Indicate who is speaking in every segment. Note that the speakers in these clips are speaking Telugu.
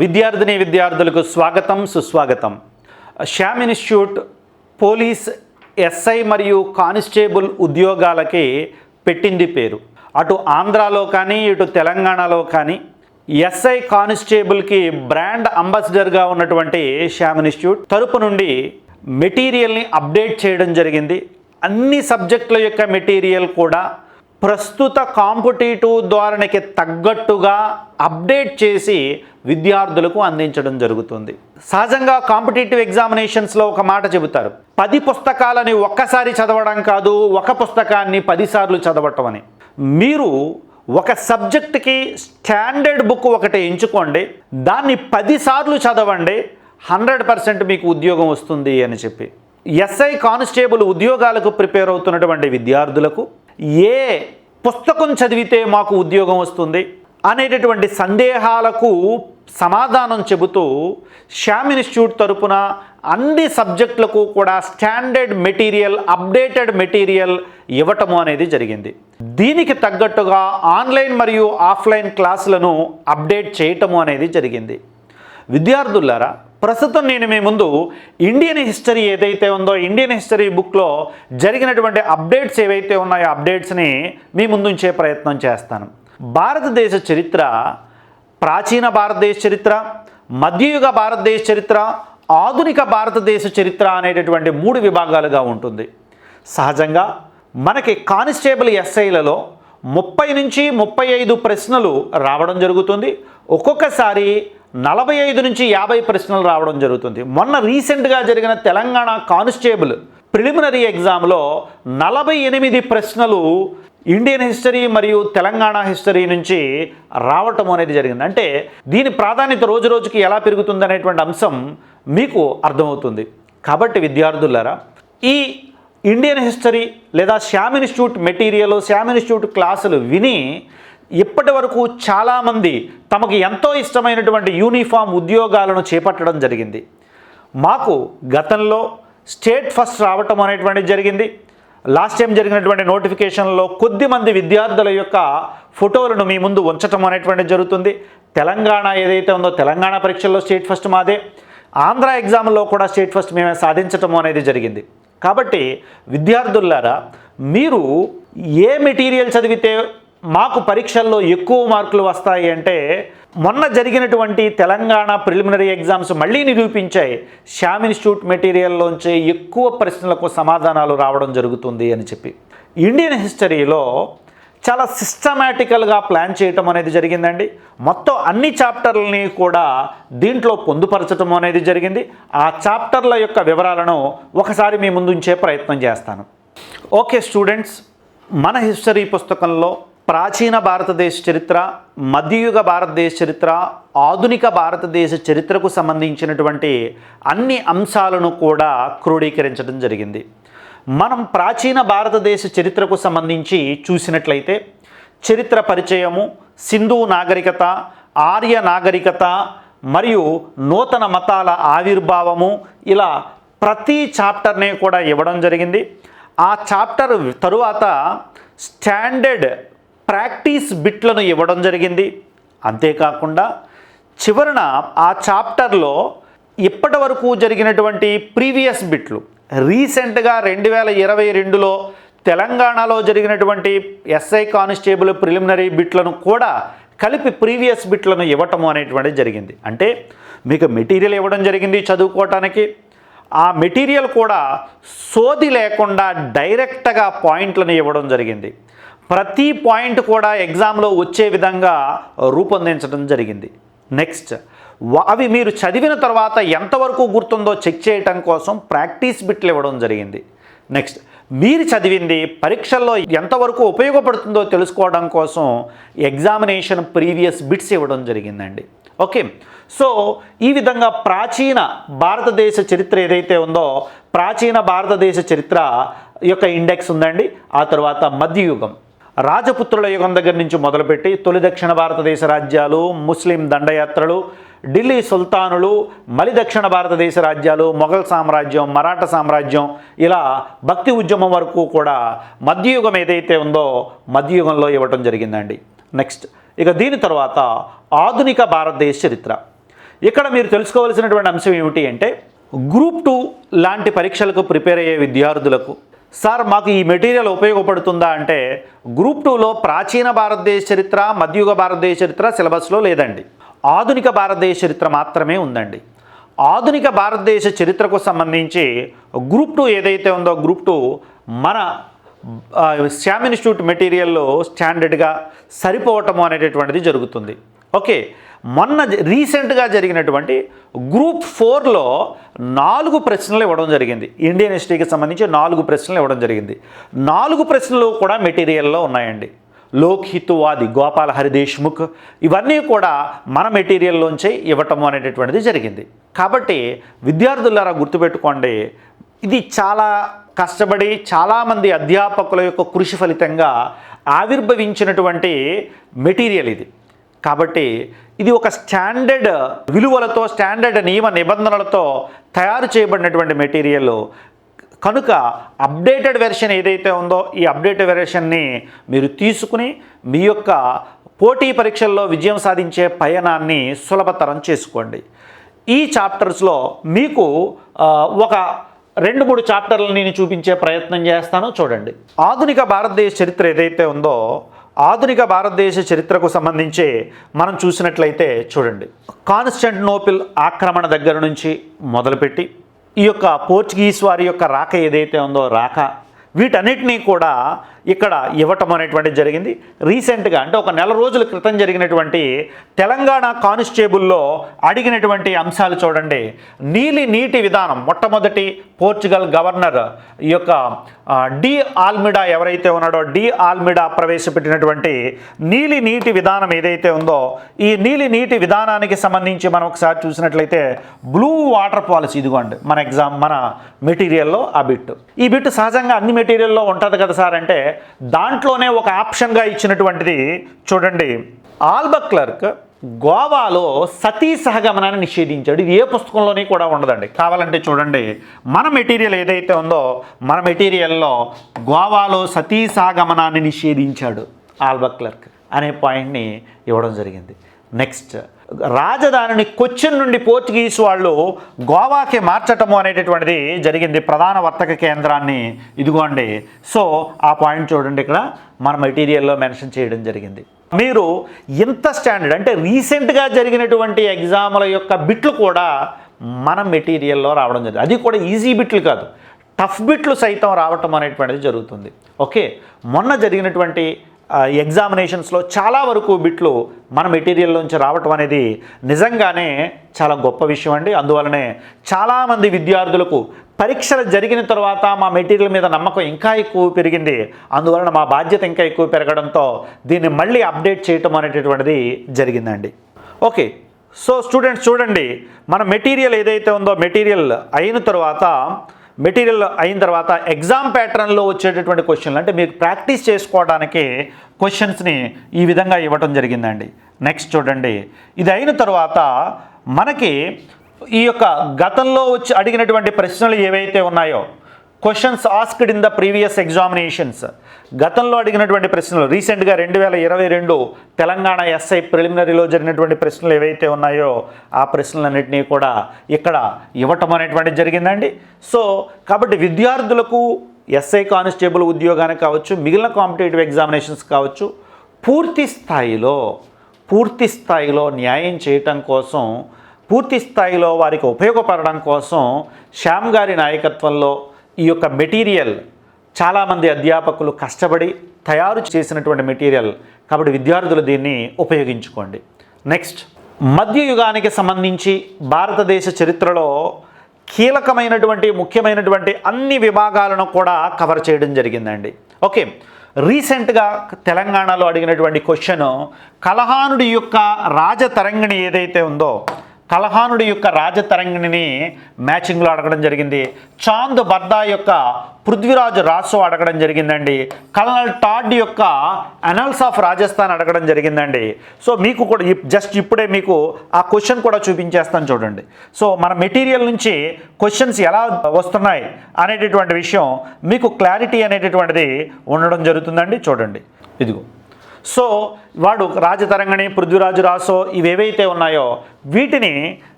Speaker 1: విద్యార్థిని విద్యార్థులకు స్వాగతం సుస్వాగతం. శ్యామ్ ఇన్స్టిట్యూట్ పోలీస్ ఎస్ఐ మరియు కానిస్టేబుల్ ఉద్యోగాలకి పెట్టింది పేరు. అటు ఆంధ్రాలో కానీ ఇటు తెలంగాణలో కానీ ఎస్ఐ కానిస్టేబుల్కి బ్రాండ్ అంబాసిడర్గా ఉన్నటువంటి శ్యామ్ ఇన్స్టిట్యూట్ తరపు నుండి మెటీరియల్ని అప్డేట్ చేయడం జరిగింది. అన్ని సబ్జెక్టుల యొక్క మెటీరియల్ కూడా ప్రస్తుత కాంపిటేటివ్ ధోరణికి తగ్గట్టుగా అప్డేట్ చేసి విద్యార్థులకు అందించడం జరుగుతుంది. సహజంగా కాంపిటేటివ్ ఎగ్జామినేషన్స్లో ఒక మాట చెబుతారు. పది పుస్తకాలని ఒక్కసారి చదవడం కాదు ఒక పుస్తకాన్ని పదిసార్లు చదవటం అని. మీరు ఒక సబ్జెక్ట్కి స్టాండర్డ్ బుక్ ఒకటి ఎంచుకోండి దాన్ని పదిసార్లు చదవండి హండ్రెడ్ పర్సెంట్ మీకు ఉద్యోగం వస్తుంది అని చెప్పి. ఎస్ఐ కానిస్టేబుల్ ఉద్యోగాలకు ప్రిపేర్ అవుతున్నటువంటి విద్యార్థులకు ఏ పుస్తకం చదివితే మాకు ఉద్యోగం వస్తుంది అనేటటువంటి సందేహాలకు సమాధానం చెబుతూ శ్యామ్ ఇన్స్టిట్యూట్ తరపున అన్ని సబ్జెక్టులకు కూడా స్టాండర్డ్ మెటీరియల్ అప్డేటెడ్ మెటీరియల్ ఇవ్వటము అనేది జరిగింది. దీనికి తగ్గట్టుగా ఆన్లైన్ మరియు ఆఫ్లైన్ క్లాసులను అప్డేట్ చేయటము అనేది జరిగింది. విద్యార్థులారా ప్రస్తుతం నేను మీ ముందు ఇండియన్ హిస్టరీ ఏదైతే ఉందో ఇండియన్ హిస్టరీ బుక్లో జరిగినటువంటి అప్డేట్స్ ఏవైతే ఉన్నాయో అప్డేట్స్ని మీ ముందుంచే ప్రయత్నం చేస్తాను. భారతదేశ చరిత్ర ప్రాచీన భారతదేశ చరిత్ర మధ్యయుగ భారతదేశ చరిత్ర ఆధునిక భారతదేశ చరిత్ర అనేటటువంటి మూడు విభాగాలుగా ఉంటుంది. సహజంగా మనకి కానిస్టేబుల్ ఎస్ఐలలో ముప్పై నుంచి ముప్పై ఐదు ప్రశ్నలు రావడం జరుగుతుంది. ఒక్కొక్కసారి నలభై ఐదు నుంచి యాభై ప్రశ్నలు రావడం జరుగుతుంది. మొన్న రీసెంట్గా జరిగిన తెలంగాణ కానిస్టేబుల్ ప్రిలిమినరీ ఎగ్జామ్లో నలభై ఎనిమిది ప్రశ్నలు ఇండియన్ హిస్టరీ మరియు తెలంగాణ హిస్టరీ నుంచి రావటం అనేది జరిగింది. అంటే దీని ప్రాధాన్యత రోజు రోజుకి ఎలా పెరుగుతుంది అనేటువంటి అంశం మీకు అర్థమవుతుంది. కాబట్టి విద్యార్థులారా ఈ ఇండియన్ హిస్టరీ లేదా Shyam institute material Shyam institute క్లాసులు విని ఇప్పటి వరకు చాలామంది తమకు ఎంతో ఇష్టమైనటువంటి యూనిఫామ్ ఉద్యోగాలను చేపట్టడం జరిగింది. మాకు గతంలో స్టేట్ ఫస్ట్ రావటం అనేటువంటిది జరిగింది. లాస్ట్ టైం జరిగినటువంటి నోటిఫికేషన్లో కొద్ది మంది విద్యార్థుల యొక్క ఫోటోలను మీ ముందు ఉంచటం అనేటువంటిది జరుగుతుంది. తెలంగాణ ఏదైతే ఉందో తెలంగాణ పరీక్షల్లో స్టేట్ ఫస్ట్ మాదే. ఆంధ్ర ఎగ్జామ్లో కూడా స్టేట్ ఫస్ట్ మేమే సాధించటం అనేది జరిగింది. కాబట్టి విద్యార్థులారా మీరు ఏ మెటీరియల్ చదివితే మాకు పరీక్షల్లో ఎక్కువ మార్కులు వస్తాయి అంటే మొన్న జరిగినటువంటి తెలంగాణ ప్రిలిమినరీ ఎగ్జామ్స్ మళ్ళీ నిరూపించాయి. శ్యామ్ ఇన్స్టిట్యూట్ మెటీరియల్లోంచి ఎక్కువ ప్రశ్నలకు సమాధానాలు రావడం జరుగుతుంది అని చెప్పి. ఇండియన్ హిస్టరీలో చాలా సిస్టమేటికల్గా ప్లాన్ చేయటం అనేది జరిగిందండి. మొత్తం అన్ని చాప్టర్లని కూడా దీంట్లో పొందుపరచటం అనేది జరిగింది. ఆ చాప్టర్ల యొక్క వివరాలను ఒకసారి మీ ముందుంచే ప్రయత్నం చేస్తాను. ఓకే స్టూడెంట్స్ మన హిస్టరీ పుస్తకంలో ప్రాచీన భారతదేశ చరిత్ర మధ్యయుగ భారతదేశ చరిత్ర ఆధునిక భారతదేశ చరిత్రకు సంబంధించినటువంటి అన్ని అంశాలను కూడా క్రోడీకరించడం జరిగింది. మనం ప్రాచీన భారతదేశ చరిత్రకు సంబంధించి చూసినట్లయితే చరిత్ర పరిచయము సింధు నాగరికత ఆర్య నాగరికత మరియు నూతన మతాల ఆవిర్భావము ఇలా ప్రతి చాప్టర్ని కూడా ఇవ్వడం జరిగింది. ఆ చాప్టర్ తరువాత స్టాండర్డ్ ప్రాక్టీస్ బిట్లను ఇవ్వడం జరిగింది. అంతేకాకుండా చివరన ఆ చాప్టర్లో ఇప్పటి వరకు జరిగినటువంటి ప్రీవియస్ బిట్లు రీసెంట్గా రెండు వేల ఇరవై రెండులో తెలంగాణలో జరిగినటువంటి ఎస్ఐ కానిస్టేబుల్ ప్రిలిమినరీ బిట్లను కూడా కలిపి ప్రీవియస్ బిట్లను ఇవ్వటం అనేటువంటిది జరిగింది. అంటే మీకు మెటీరియల్ ఇవ్వడం జరిగింది చదువుకోవటానికి. ఆ మెటీరియల్ కూడా సోది లేకుండా డైరెక్ట్గా పాయింట్లను ఇవ్వడం జరిగింది. ప్రతి పాయింట్ కూడా ఎగ్జామ్లో వచ్చే విధంగా రూపొందించడం జరిగింది. నెక్స్ట్ అవి మీరు చదివిన తర్వాత ఎంతవరకు గుర్తుందో చెక్ చేయటం కోసం ప్రాక్టీస్ బిట్లు ఇవ్వడం జరిగింది. నెక్స్ట్ మీరు చదివింది పరీక్షల్లో ఎంతవరకు ఉపయోగపడుతుందో తెలుసుకోవడం కోసం ఎగ్జామినేషన్ ప్రీవియస్ బిట్స్ ఇవ్వడం జరిగిందండి. ఓకే సో ఈ విధంగా ప్రాచీన భారతదేశ చరిత్ర ఏదైతే ఉందో ప్రాచీన భారతదేశ చరిత్ర యొక్క ఇండెక్స్ ఉందండి. ఆ తర్వాత మధ్యయుగం. రాజపుత్రుల యుగం దగ్గర నుంచి మొదలుపెట్టి తొలి దక్షిణ భారతదేశ రాజ్యాలు ముస్లిం దండయాత్రలు ఢిల్లీ సుల్తానులు మలి దక్షిణ భారతదేశ రాజ్యాలు మొఘల్ సామ్రాజ్యం మరాఠా సామ్రాజ్యం ఇలా భక్తి ఉద్యమం వరకు కూడా మధ్యయుగం ఏదైతే ఉందో మధ్యయుగంలో ఇవ్వటం జరిగిందండి. నెక్స్ట్ ఇక దీని తర్వాత ఆధునిక భారతదేశ చరిత్ర. ఇక్కడ మీరు తెలుసుకోవాల్సినటువంటి అంశం ఏమిటి అంటే గ్రూప్ టూ లాంటి పరీక్షలకు ప్రిపేర్ అయ్యే విద్యార్థులకు సార్ మాకు ఈ మెటీరియల్ ఉపయోగపడుతుందా అంటే గ్రూప్ టూలో ప్రాచీన భారతదేశ చరిత్ర మధ్యయుగ భారతదేశ చరిత్ర సిలబస్లో లేదండి. ఆధునిక భారతదేశ చరిత్ర మాత్రమే ఉందండి. ఆధునిక భారతదేశ చరిత్రకు సంబంధించి గ్రూప్ టూ ఏదైతే ఉందో గ్రూప్ టూ మన శ్యామ్ ఇన్స్టిట్యూట్ మెటీరియల్లో స్టాండర్డ్గా సరిపోవటము అనేటటువంటిది జరుగుతుంది. ఓకే. మొన్న రీసెంట్గా జరిగినటువంటి గ్రూప్ ఫోర్లో నాలుగు ప్రశ్నలు ఇవ్వడం జరిగింది. ఇండియన్ హిస్టరీకి సంబంధించి నాలుగు ప్రశ్నలు ఇవ్వడం జరిగింది. నాలుగు ప్రశ్నలు కూడా మెటీరియల్లో ఉన్నాయండి. లోక్హితువాది గోపాల హరిదేశ్ముఖ్ ఇవన్నీ కూడా మన మెటీరియల్లోంచే ఇవ్వటం అనేటటువంటిది జరిగింది. కాబట్టి విద్యార్థులారా గుర్తుపెట్టుకోండి ఇది చాలా కష్టపడి చాలామంది అధ్యాపకుల యొక్క కృషి ఫలితంగా ఆవిర్భవించినటువంటి మెటీరియల్ ఇది. కాబట్టి ఇది ఒక స్టాండర్డ్ విలువలతో స్టాండర్డ్ నియమ నిబంధనలతో తయారు చేయబడినటువంటి మెటీరియల్. కనుక అప్డేటెడ్ వెర్షన్ ఏదైతే ఉందో ఈ అప్డేటెడ్ వెర్షన్ని మీరు తీసుకుని మీ యొక్క పోటీ పరీక్షల్లో విజయం సాధించే పయనాన్ని సులభతరం చేసుకోండి. ఈ చాప్టర్స్లో మీకు ఒక రెండు మూడు చాప్టర్లు నేను చూపించే ప్రయత్నం చేస్తాను. చూడండి. ఆధునిక భారతదేశ చరిత్ర ఏదైతే ఉందో ఆధునిక భారతదేశ చరిత్రకు సంబంధించి మనం చూసినట్లయితే చూడండి. కాన్స్టంటినోపిల్ ఆక్రమణ దగ్గర నుంచి మొదలుపెట్టి ఈ యొక్క పోర్చుగీస్ వారి యొక్క రాక ఏదైతే ఉందో రాక వీటన్నిటినీ కూడా ఇక్కడ ఇవ్వటం అనేటువంటిది జరిగింది. రీసెంట్గా అంటే ఒక నెల రోజుల క్రితం జరిగినటువంటి తెలంగాణ కానిస్టేబుల్లో అడిగినటువంటి అంశాలు చూడండి. నీలి నీటి విధానం మొట్టమొదటి పోర్చుగల్ గవర్నర్ ఈ యొక్క డి ఆల్మిడా ఎవరైతే ఉన్నాడో డి ఆల్మిడా ప్రవేశపెట్టినటువంటి నీలి నీటి విధానం ఏదైతే ఉందో ఈ నీలి నీటి విధానానికి సంబంధించి మనం ఒకసారి చూసినట్లయితే బ్లూ వాటర్ పాలసీ ఇదిగోండి మన ఎగ్జామ్ మన మెటీరియల్లో ఆ బిట్ ఈ బిట్ సహజంగా అన్ని మెటీరియల్లో ఉంటుంది కదా సార్ అంటే దాంట్లోనే ఒక ఆప్షన్గా ఇచ్చినటువంటిది చూడండి. ఆల్బక్ క్లర్క్ గోవాలో సతీ సహగమనాన్ని నిషేధించాడు. ఇది ఏ పుస్తకంలోని కూడా ఉండదండి. కావాలంటే చూడండి. మన మెటీరియల్ ఏదైతే ఉందో మన మెటీరియల్లో గోవాలో సతీ సహగమనాన్ని నిషేధించాడు ఆల్బక్ క్లర్క్ అనే పాయింట్ని ఇవ్వడం జరిగింది. నెక్స్ట్ రాజధానిని కొచ్చిన్ నుండి పోర్చుగీస్ వాళ్ళు గోవాకి మార్చటము అనేటటువంటిది జరిగింది ప్రధాన వర్తక కేంద్రాన్ని. ఇదిగోండి. సో ఆ పాయింట్ చూడండి ఇక్కడ. మన మెటీరియల్లో మెన్షన్ చేయడం జరిగింది. మీరు ఇంత స్టాండర్డ్ అంటే రీసెంట్గా జరిగినటువంటి ఎగ్జాముల యొక్క బిట్లు కూడా మన మెటీరియల్లో రావడం జరిగింది. అది కూడా ఈజీ బిట్లు కాదు. టఫ్ బిట్లు సైతం రావటం అనేటువంటిది జరుగుతుంది. ఓకే. మొన్న జరిగినటువంటి ఎగ్జామినేషన్స్లో చాలా వరకు బిట్లు మన మెటీరియల్ నుంచి రావటం అనేది నిజంగానే చాలా గొప్ప విషయం అండి. అందువలనే చాలామంది విద్యార్థులకు పరీక్షలు జరిగిన తర్వాత మా మెటీరియల్ మీద నమ్మకం ఇంకా ఎక్కువ పెరిగింది. అందువలన మా బాధ్యత ఇంకా ఎక్కువ పెరగడంతో దీన్ని మళ్ళీ అప్డేట్ చేయటం అనేటటువంటిది జరిగిందండి. ఓకే సో స్టూడెంట్స్ చూడండి మన మెటీరియల్ ఏదైతే ఉందో మెటీరియల్ అయిన తర్వాత మెటీరియల్ అయిన తర్వాత ఎగ్జామ్ ప్యాటర్న్లో వచ్చేటటువంటి క్వశ్చన్లు అంటే మీకు ప్రాక్టీస్ చేసుకోవడానికి క్వశ్చన్స్ని ఈ విధంగా ఇవ్వటం జరిగిందండి. నెక్స్ట్ చూడండి. ఇది అయిన తర్వాత మనకి ఈ యొక్క గతంలో వచ్చి అడిగినటువంటి ప్రశ్నలు ఏవైతే ఉన్నాయో questions asked in the previous examinations గతంలో అడిగినటువంటి ప్రశ్నలు రీసెంట్గా రెండు వేల ఇరవై రెండు తెలంగాణ ఎస్ఐ ప్రిలిమినరీలో జరిగినటువంటి ప్రశ్నలు ఏవైతే ఉన్నాయో ఆ ప్రశ్నలన్నింటినీ కూడా ఇక్కడ ఇవ్వటం అనేటువంటిది జరిగిందండి. సో కాబట్టి విద్యార్థులకు ఎస్ఐ కానిస్టేబుల్ ఉద్యోగానికి కావచ్చు మిగిలిన కాంపిటేటివ్ ఎగ్జామినేషన్స్ కావచ్చు పూర్తి స్థాయిలో పూర్తి స్థాయిలో న్యాయం చేయటం కోసం పూర్తి స్థాయిలో వారికి ఉపయోగపడడం కోసం శ్యామ్ గారి నాయకత్వంలో ఈ యొక్క మెటీరియల్ చాలామంది అధ్యాపకులు కష్టపడి తయారు చేసినటువంటి మెటీరియల్. కాబట్టి విద్యార్థులు దీన్ని ఉపయోగించుకోండి. నెక్స్ట్ మధ్యయుగానికి సంబంధించి భారతదేశ చరిత్రలో కీలకమైనటువంటి ముఖ్యమైనటువంటి అన్ని విభాగాలను కూడా కవర్ చేయడం జరిగిందండి. ఓకే రీసెంట్గా తెలంగాణలో అడిగినటువంటి క్వశ్చన్ కలహానుడి యొక్క రాజతరంగిణి ఏదైతే ఉందో కలహానుడి యొక్క రాజతరంగిణిని మ్యాచింగ్లో అడగడం జరిగింది. చాంద్ బర్దా యొక్క పృథ్వీరాజ్ రాసు అడగడం జరిగిందండి. కల్నల్ టాడ్ యొక్క అనల్స్ ఆఫ్ రాజస్థాన్ అడగడం జరిగిందండి. సో మీకు కూడా ఇప్- జస్ట్ ఇప్పుడే మీకు ఆ క్వశ్చన్ కూడా చూపించేస్తాను చూడండి. సో మన మెటీరియల్ నుంచి క్వశ్చన్స్ ఎలా వస్తున్నాయి అనేటటువంటి విషయం మీకు క్లారిటీ అనేటటువంటిది ఉండడం జరుగుతుందండి చూడండి. ఇదిగో. సో వాడు రాజతరంగణి పృథ్వీరాజు రాసో ఇవేవైతే ఉన్నాయో వీటిని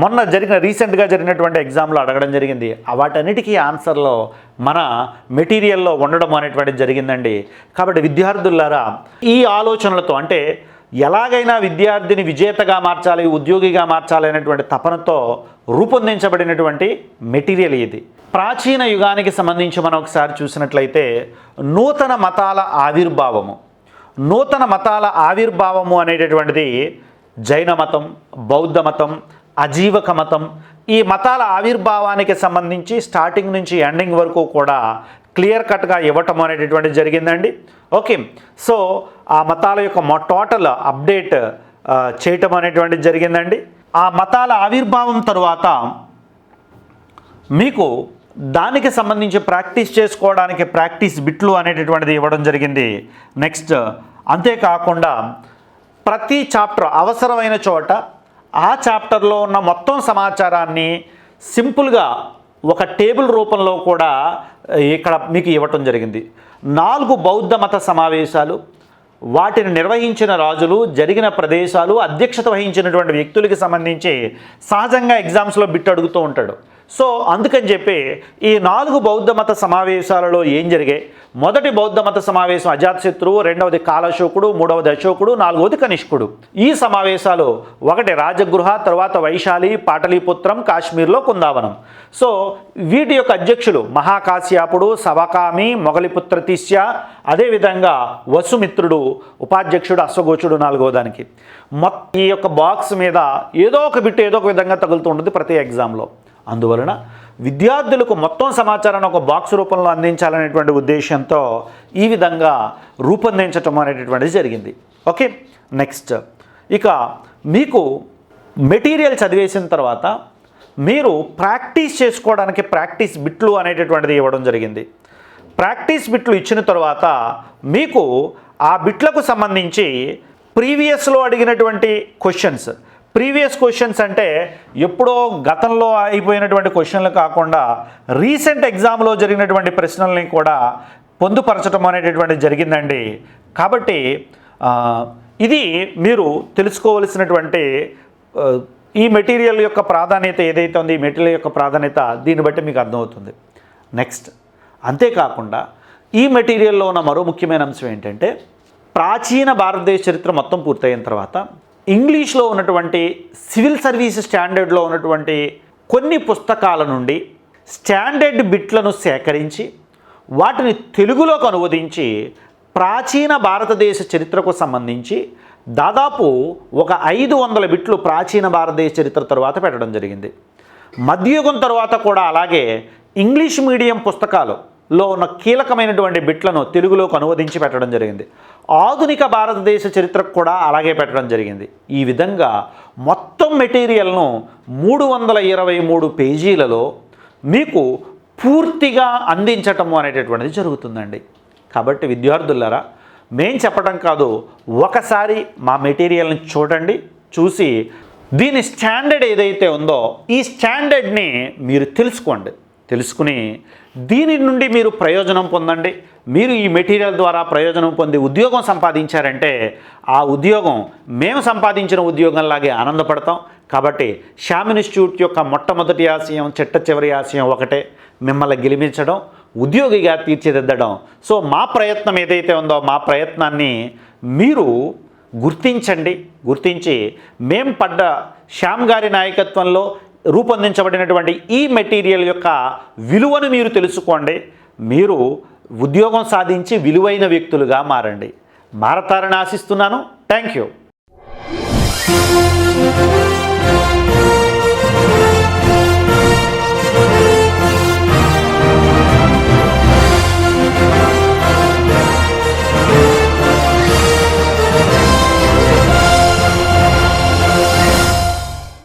Speaker 1: మొన్న జరిగిన రీసెంట్గా జరిగినటువంటి ఎగ్జామ్లో అడగడం జరిగింది. వాటన్నిటికీ ఆన్సర్లో మన మెటీరియల్లో ఉండడం అనేటువంటిది జరిగిందండి. కాబట్టి విద్యార్థులారా ఈ ఆలోచనలతో అంటే ఎలాగైనా విద్యార్థిని విజేతగా మార్చాలి ఉద్యోగిగా మార్చాలి అనేటువంటి తపనతో రూపొందించబడినటువంటి మెటీరియల్ ఇది. ప్రాచీన యుగానికి సంబంధించి మనం ఒకసారి చూసినట్లయితే నూతన మతాల ఆవిర్భావము. నూతన మతాల ఆవిర్భావము అనేటటువంటిది జైన మతం బౌద్ధ మతం అజీవక మతం ఈ మతాల ఆవిర్భావానికి సంబంధించి స్టార్టింగ్ నుంచి ఎండింగ్ వరకు కూడా క్లియర్ కట్గా ఇవ్వటం అనేటటువంటిది జరిగిందండి. ఓకే సో ఆ మతాల యొక్క టోటల్ అప్డేట్ చేయటం అనేటువంటిది జరిగిందండి. ఆ మతాల ఆవిర్భావం తరువాత మీకు దానికి సంబంధించి ప్రాక్టీస్ చేసుకోవడానికి ప్రాక్టీస్ బిట్లు అనేటటువంటిది ఇవ్వడం జరిగింది. నెక్స్ట్ అంతేకాకుండా ప్రతి చాప్టర్ అవసరమైన చోట ఆ చాప్టర్లో ఉన్న మొత్తం సమాచారాన్ని సింపుల్గా ఒక టేబుల్ రూపంలో కూడా ఇక్కడ మీకు ఇవ్వటం జరిగింది. నాలుగు బౌద్ధ మత సమావేశాలు వాటిని నిర్వహించిన రాజులు జరిగిన ప్రదేశాలు అధ్యక్షత వహించినటువంటి వ్యక్తులకి సంబంధించి సహజంగా ఎగ్జామ్స్లో బిట్ అడుగుతూ ఉంటాడు. సో అందుకని చెప్పి ఈ నాలుగు బౌద్ధ మత సమావేశాలలో ఏం జరిగాయి? మొదటి బౌద్ధ మత సమావేశం అజాతశత్రువు రెండవది కాలశోకుడు మూడవది అశోకుడు నాలుగవది కనిష్కుడు. ఈ సమావేశాలు ఒకటి రాజగృహ తర్వాత వైశాలి పాటలీపుత్రం కాశ్మీర్లో కుందావనం. సో వీటి యొక్క అధ్యక్షులు మహాకాశ్యాపుడు సవకామి మొగలిపుత్ర తిస్య అదేవిధంగా వసుమిత్రుడు ఉపాధ్యక్షుడు అశ్వగోచుడు నాలుగో దానికి మొత్తం ఈ యొక్క బాక్స్ మీద ఏదో ఒక బిట్ ఏదో ఒక విధంగా తగులుతూ ఉంటుంది ప్రతి ఎగ్జామ్లో. అందువలన విద్యార్థులకు మొత్తం సమాచారాన్ని ఒక బాక్స్ రూపంలో అందించాలనేటువంటి ఉద్దేశంతో ఈ విధంగా రూపొందించటం అనేటటువంటిది జరిగింది. Okay next. ఇక మీకు మెటీరియల్ చదివేసిన తర్వాత మీరు ప్రాక్టీస్ చేసుకోవడానికి ప్రాక్టీస్ బిట్లు అనేటటువంటిది ఇవ్వడం జరిగింది. ప్రాక్టీస్ బిట్లు ఇచ్చిన తర్వాత మీకు ఆ బిట్లకు సంబంధించి ప్రీవియస్లో అడిగినటువంటి క్వశ్చన్స్ ప్రీవియస్ క్వశ్చన్స్ అంటే ఎప్పుడో గతంలో అయిపోయినటువంటి క్వశ్చన్లు కాకుండా రీసెంట్ ఎగ్జామ్లో జరిగినటువంటి ప్రశ్నల్ని కూడా పొందుపరచడం అనేటటువంటి జరిగిందండి. కాబట్టి ఇది మీరు తెలుసుకోవలసినటువంటి ఈ మెటీరియల్ యొక్క ప్రాధాన్యత ఏదైతే ఉందో ఈ మెటీరియల్ యొక్క ప్రాధాన్యత దీన్ని బట్టి మీకు అర్థమవుతుంది. నెక్స్ట్ అంతేకాకుండా ఈ మెటీరియల్లో ఉన్న మరో ముఖ్యమైన అంశం ఏంటంటే ప్రాచీన భారతదేశ చరిత్ర మొత్తం పూర్తయిన తర్వాత ఇంగ్లీష్లో ఉన్నటువంటి సివిల్ సర్వీస్ స్టాండర్డ్లో ఉన్నటువంటి కొన్ని పుస్తకాల నుండి స్టాండర్డ్ బిట్లను సేకరించి వాటిని తెలుగులోకి అనువదించి ప్రాచీన భారతదేశ చరిత్రకు సంబంధించి దాదాపు ఒక ఐదు వందల బిట్లు ప్రాచీన భారతదేశ చరిత్ర తరువాత పెట్టడం జరిగింది. మధ్యయుగం తర్వాత కూడా అలాగే ఇంగ్లీష్ మీడియం పుస్తకాలలో ఉన్న కీలకమైనటువంటి బిట్లను తెలుగులోకి అనువదించి పెట్టడం జరిగింది. ఆధునిక భారతదేశ చరిత్రకు కూడా అలాగే పెట్టడం జరిగింది. ఈ విధంగా మొత్తం మెటీరియల్ను మూడు వందల ఇరవై మూడు పేజీలలో మీకు పూర్తిగా అందించటము అనేటటువంటిది జరుగుతుందండి. కాబట్టి విద్యార్థులారా మేం చెప్పడం కాదు ఒకసారి మా మెటీరియల్ని చూడండి చూసి దీని స్టాండర్డ్ ఏదైతే ఉందో ఈ స్టాండర్డ్ని మీరు తెలుసుకోండి. తెలుసుకుని దీని నుండి మీరు ప్రయోజనం పొందండి. మీరు ఈ మెటీరియల్ ద్వారా ప్రయోజనం పొంది ఉద్యోగం సంపాదించారంటే ఆ ఉద్యోగం మేము సంపాదించిన ఉద్యోగంలాగే ఆనందపడతాం. కాబట్టి శ్యామ్ ఇన్స్టిట్యూట్ యొక్క మొట్టమొదటి ఆశయం చిట్ట చివరి ఆశయం ఒకటే మిమ్మల్ని గెలిపించడం ఉద్యోగిగా తీర్చిదిద్దడం. సో మా ప్రయత్నం ఏదైతే ఉందో మా ప్రయత్నాన్ని మీరు గుర్తించండి. గుర్తించి మేం పడ్డ శ్యామ్ గారి నాయకత్వంలో రూపొందించబడినటువంటి ఈ మెటీరియల్ యొక్క విలువను మీరు తెలుసుకోండి. మీరు ఉద్యోగం సాధించి విలువైన వ్యక్తులుగా మారండి. మారతారని ఆశిస్తున్నాను. Thank you